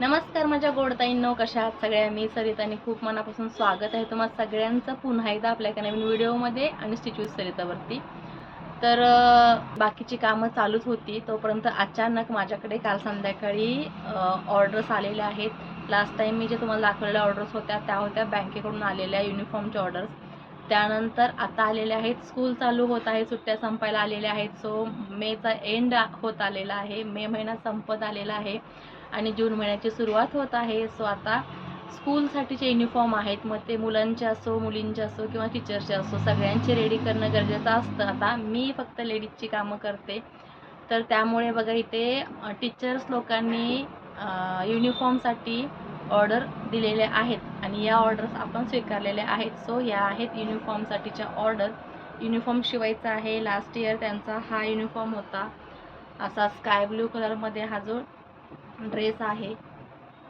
नमस्कार माझ्या गोडताईंनो कशा आहात सगळ्या? मी सरितानी खूप मनापासून स्वागत आहे तुम्हाला सगळ्यांचं पुन्हा एकदा आपल्या एका नवीन व्हिडिओमध्ये आणि स्टिच्यूज सरितावरती. तर बाकीची कामं चालूच होती तोपर्यंत अचानक माझ्याकडे काल संध्याकाळी ऑर्डर्स आलेल्या आहेत. लास्ट टाइम मी जे तुम्हाला दाखवलेल्या ऑर्डर्स होत्या त्या होत्या बँकेकडून आलेल्या युनिफॉर्मच्या ऑर्डर्स त्यानंतर आता आलेले आहेत स्कूल चालू होत आहे सुट्ट्या संपायला आलेल्या आहेत. सो मेचा एंड होत आलेला आहे मे महिना संपत आलेला आहे. आणि जून महिन्याची सुरुवात होत आहे. सो आता स्कूलसाठीचे युनिफॉर्म आहेत. मग ते मुलांचे असो मुलींचे असो किंवा टीचरचे असो सगळ्यांचे रेडी करणं गरजेचं असतं. आता मी फक्त लेडीजची कामं करते. तर त्यामुळे बघा इथे टीचर्स लोकांनी युनिफॉर्मसाठी ऑर्डर दिलेल्या आहेत. आणि या ऑर्डर्स आपण स्वीकारलेल्या आहेत. सो या आहेत युनिफॉर्मसाठीच्या ऑर्डर युनिफॉर्म शिवायचा आहे. लास्ट इयर त्यांचा हा युनिफॉर्म होता. असा स्काय ब्ल्यू कलरमध्ये हा जो ड्रेस आहे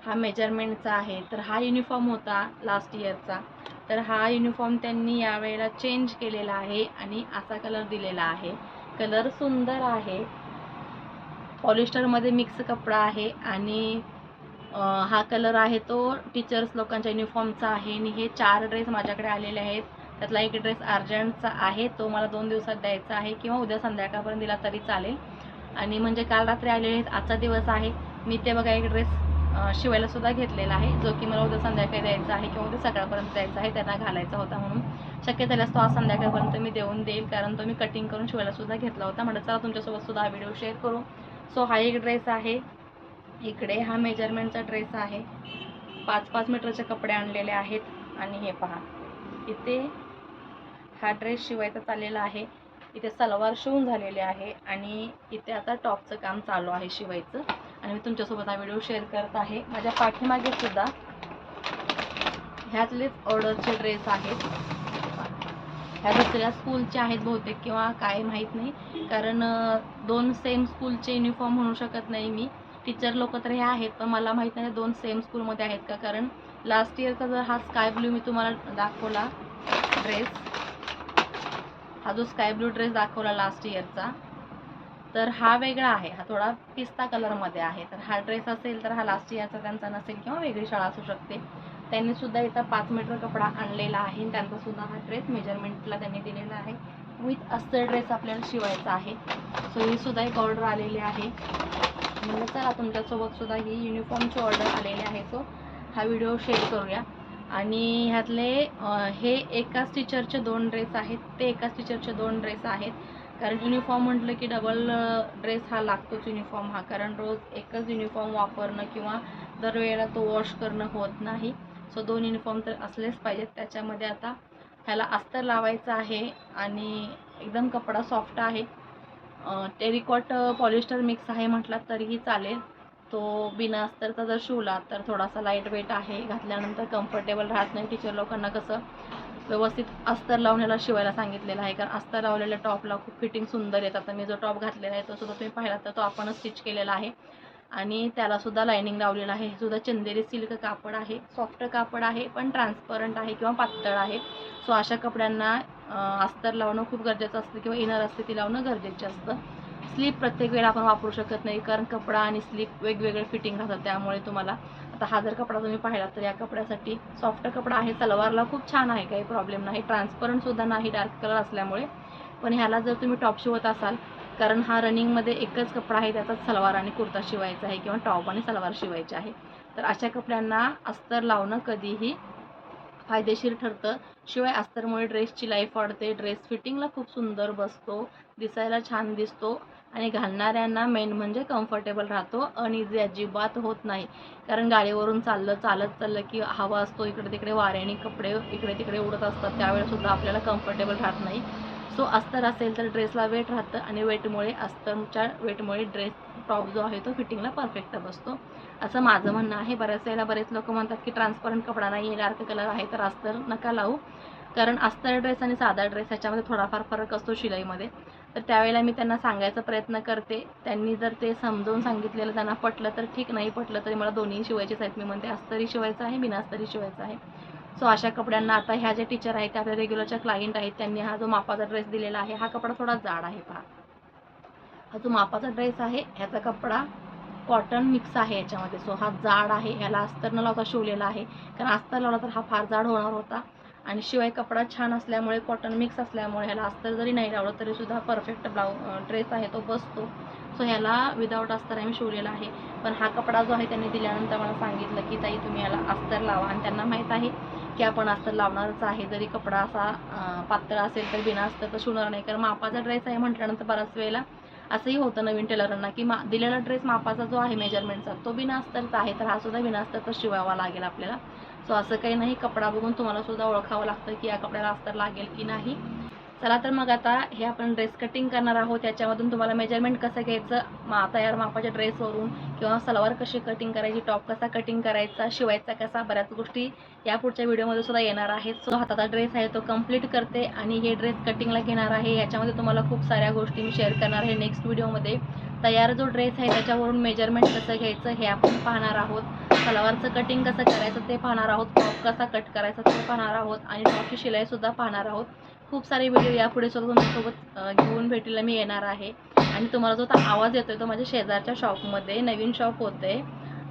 हा मेजरमेंटचा आहे तर हा युनिफॉर्म होता लास्ट इयरचा तर हा युनिफॉर्म त्यांनी यावेळेला चेंज केलेला आहे आणि असा कलर दिलेला आहे. कलर सुंदर आहे. पॉलिस्टरमध्ये मिक्स कपडा आहे आणि हा कलर आहे तो टीचर्स लोकांच्या युनिफॉर्मचा आहे आणि हे चार ड्रेस माझ्याकडे आलेले आहेत. त्यातला एक ड्रेस अर्जंटचा आहे तो मला दोन दिवसात द्यायचा आहे किंवा उद्या संध्याकाळपर्यंत दिला तरी चालेल. आणि म्हणजे काल रात्री आलेले आहेत आजचा दिवस आहे. मी ते बघा एक ड्रेस शिवायला सुद्धा घेतलेला आहे. जो की मला उद्या संध्याकाळी द्यायचा आहे किंवा उद्या सकाळपर्यंत द्यायचा आहे त्यांना घालायचा होता म्हणून. शक्य झाल्यास तो आज संध्याकाळपर्यंत मी देऊन देईल कारण तो मी कटिंग करून शिवायला सुद्धा घेतला होता. म्हणलं चला तुमच्यासोबत सुद्धा हा व्हिडिओ शेअर करू. सो हा एक ड्रेस आहे. इकडे हा मेजरमेंटचा ड्रेस आहे. पाच पाच मीटरचे कपडे आणलेले आहेत. आणि हे पहा. इथे हा ड्रेस शिवायचा चाललेला आहे. इथे सलवार शिवून झालेले आहे. आणि इथे आता टॉपचं काम चालू आहे शिवायचं. आणि मी तुमच्यासोबत हा व्हिडिओ शेअर करत आहे. माझ्या पाठीमागे सुद्धा ह्यातलेच ऑर्डरचे ड्रेस आहेत. ह्या दुसऱ्या स्कूलचे आहेत बहुतेक किंवा काय माहीत नाही. कारण दोन सेम स्कूलचे युनिफॉर्म म्हणू शकत नाही मी. टीचर लोक तर हे आहेत पण मला माहीत नाही दोन सेम स्कूलमध्ये आहेत का. कारण लास्ट इयरचा जर हा स्काय ब्ल्यू मी तुम्हाला दाखवला ड्रेस हा जो स्काय ब्ल्यू ड्रेस दाखवला लास्ट इयरचा तर हा वेगळा आहे. हा थोडा पिस्ता कलरमध्ये आहे. तर हा ड्रेस असेल तर हा लास्ट इयरचा त्यांचा नसेल किंवा वेगळी शाळा असू शकते. त्यांनी सुद्धा इथं पाच मीटर कपडा आणलेला आहे. त्यांचा सुद्धा हा ड्रेस मेजरमेंटला त्यांनी दिलेला आहे. विथ अस्तर ड्रेस आपल्याला शिवायचा आहे. सो ही सुद्धा एक ऑर्डर आलेली आहे. म्हणलं चला तुमच्यासोबत सुद्धा ही युनिफॉर्मची ऑर्डर आलेली आहे. सो हा व्हिडिओ शेअर करूया. आणि ह्यातले हे एकाच टीचरचे दोन ड्रेस आहेत. ते एकाच टीचरचे दोन ड्रेस आहेत. कारण युनिफॉर्म म्हटलं की डबल ड्रेस हा लागतोच युनिफॉर्म हा. कारण रोज एकच युनिफॉर्म वापरणं किंवा दरवेळेला तो वॉश करणं होत नाही. सो दोन युनिफॉर्म तर असलेच पाहिजेत. त्याच्यामध्ये आता ह्याला अस्तर लावायचं आहे आणि एकदम कपडा सॉफ्ट आहे. टेरिकॉट पॉलिस्टर मिक्स आहे म्हटलं तरीही चालेल. तो बिना अस्तरचा जर शिवला तर थोडासा लाइट वेट आहे. घातल्यानंतर कम्फर्टेबल राहत नाही. टीचर लोकांना कसं व्यवस्थित अस्तर लावण्याला शिवायला सांगितलेलं आहे. कारण अस्तर लावलेल्या टॉपला खूप फिटिंग सुंदर येतात. तर मी जो टॉप घातलेला आहे तो सुद्धा तुम्ही पाहिला तर तो आपणच स्टिच केलेला आहे. आणि त्यालासुद्धा लायनिंग लावलेलं आहे. हे सुद्धा चंदेरी सिल्क कापड आहे. सॉफ्ट कापड आहे पण ट्रान्सपरंट आहे किंवा पातळ आहे. सो अशा कपड्यांना अस्तर लावणं खूप गरजेचं असतं किंवा इनर असते ती लावणं गरजेचं असतं. स्लीप प्रत्येक वेळा आपण वापरू शकत नाही कारण कपडा आणि स्लीप वेगवेगळे फिटिंग राहतात त्यामुळे तुम्हाला आता हा जर कपडा तुम्ही पाहिला तर या कपड्यासाठी सॉफ्ट कपडा आहे सलवारला खूप छान आहे काही प्रॉब्लेम नाही. ट्रान्सपरंटसुद्धा नाही डार्क कलर असल्यामुळे. पण ह्याला जर तुम्ही टॉप शिवत असाल कारण हा रनिंगमध्ये एकच कपडा आहे त्याचाच सलवार आणि कुर्ता शिवायचा आहे किंवा टॉप आणि सलवार शिवायचे आहे. तर अशा कपड्यांना अस्तर लावणं कधीही फायदेशीर ठरतं. शिवाय अस्तरमुळे ड्रेसची लाईफ वाढते. ड्रेस फिटिंगला खूप सुंदर बसतो. दिसायला छान दिसतो. आणि घालणाऱ्यांना मेन म्हणजे कम्फर्टेबल राहतो. अनइझी अजिबात होत नाही. कारण गाडीवरून चाललं चालत चाललं की हवा असतो. इकडे तिकडे वाऱ्याने कपडे इकडे तिकडे उडत असतात. त्यावेळेसुद्धा आपल्याला कम्फर्टेबल राहत नाही. सो अस्तर असेल तर ड्रेसला वेट राहतं. आणि वेटमुळे अस्तरच्या वेटमुळे ड्रेस टॉप जो आहे तो फिटिंगला परफेक्ट बसतो. असं माझं म्हणणं आहे. बऱ्याच वेळेला बरेच लोक म्हणतात की ट्रान्सपरंट कपडा नाही आहे डार्क कलर आहे तर अस्तर नका लावू. कारण अस्तर ड्रेस आणि साधा ड्रेस ह्याच्यामध्ये थोडाफार फरक असतो शिलाईमध्ये. तर त्यावेळेला मी त्यांना सांगायचा प्रयत्न करते. त्यांनी जर ते समजावून सांगितलेलं त्यांना पटलं तर ठीक नाही पटलं तरी मला दोन्ही शिवायचेच आहेत. मी म्हणते अस्तरी शिवायचं आहे बिनास्तरी शिवायचं आहे. सो अशा कपड्यांना आता ह्या ज्या टीचर आहेत त्या आपल्या रेग्युलरच्या क्लायंट आहेत त्यांनी हा जो मापाचा ड्रेस दिलेला आहे हा कपडा थोडा जाड आहे पहा. हा जो मापाचा ड्रेस आहे ह्याचा कपडा कॉटन मिक्स आहे याच्यामध्ये. सो हा जाड आहे ह्याला अस्तर न लावता शिवलेला आहे. कारण अस्तर लावला तर हा फार जाड होणार होता. आणि शिवाय कपडा छान असल्यामुळे कॉटन मिक्स असल्यामुळे ह्याला अस्तर जरी नाही लावलं तरीसुद्धा परफेक्ट ब्लाऊ ड्रेस आहे तो बसतो. सो ह्याला विदाऊट अस्तर आम्ही शिवलेला आहे. पण हा कपडा जो आहे त्यांनी दिल्यानंतर मला सांगितलं की ताई तुम्ही याला अस्तर लावा. आणि त्यांना माहीत आहे की आपण अस्तर लावणारच आहे. जरी कपडा असा पातळ असेल तर बिना अस्तर तर शिवणार नाही. कारण मापाचा ड्रेस आहे म्हटल्यानंतर बऱ्याच वेळेला असंही होतं नवीन टेलरांना की मा दिलेला ड्रेस मापाचा जो आहे मेजरमेंटचा तो बिनास्तरचा आहे तर हा सुद्धा बिनास्तरचा शिवावा लागेल आपल्याला. सो असं काही नाही कपडा बघून तुम्हाला सुद्धा ओळखावं लागतं की या कपड्याला अस्तर लागेल की नाही. चला तर मग आता हे आपण ड्रेस कटिंग करणार आहोत. त्याच्यामधून तुम्हाला मेजरमेंट कसं घ्यायचं? मा तयार मापाच्या ड्रेसवरून किंवा सलवार कशी कटिंग करायची टॉप कसा कटिंग करायचा शिवायचा कसा बऱ्याच गोष्टी या पुढच्या व्हिडिओमध्ये सुद्धा येणार आहेत. सो हाताचा ड्रेस आहे तो कंप्लीट करते आणि हे ड्रेस कटिंगला घेणार आहे. याच्यामध्ये तुम्हाला खूप साऱ्या गोष्टी मी शेअर करणार आहे नेक्स्ट व्हिडिओमध्ये तयार जो ड्रेस आहे त्याच्यावरून मेजरमेंट कसं घ्यायचं हे आपण पाहणार आहोत. सलवारचं कटिंग कसं करायचं ते पाहणार आहोत. टॉप कसा कट करायचा ते पाहणार आहोत. आणि टॉपची शिलाईसुद्धा पाहणार आहोत. खूप सारे व्हिडिओ यापुढे सुद्धा तुमच्यासोबत घेऊन भेटीला मी येणार आहे. आणि तुम्हाला जो आता आवाज येतोय तो माझ्या शेजारच्या शॉपमध्ये नवीन शॉप होते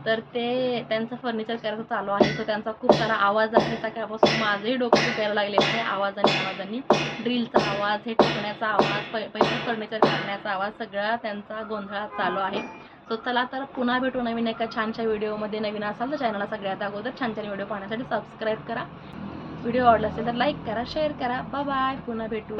तर ते त्यांचं फर्निचर करायचं चालू आहे. तर त्यांचा खूप सारा आवाज आहे. सकाळपासून माझंही डोकं दुखायला लागले आहे. आवाजाने आवाजाने. ड्रिलचा आवाज हे टाकण्याचा आवाज पै पैसे फर्निचर करण्याचा आवाज सगळा त्यांचा गोंधळात चालू आहे. सो चला तर पुन्हा भेटू नवीन एका छानशा व्हिडिओमध्ये नवीन असाल तर चॅनलला सगळ्यात अगोदर छान छान व्हिडिओ पाहण्यासाठी सबस्क्राईब करा. व्हिडिओ आवडला असेल तर लाईक करा शेअर करा. बाय पुन्हा भेटू.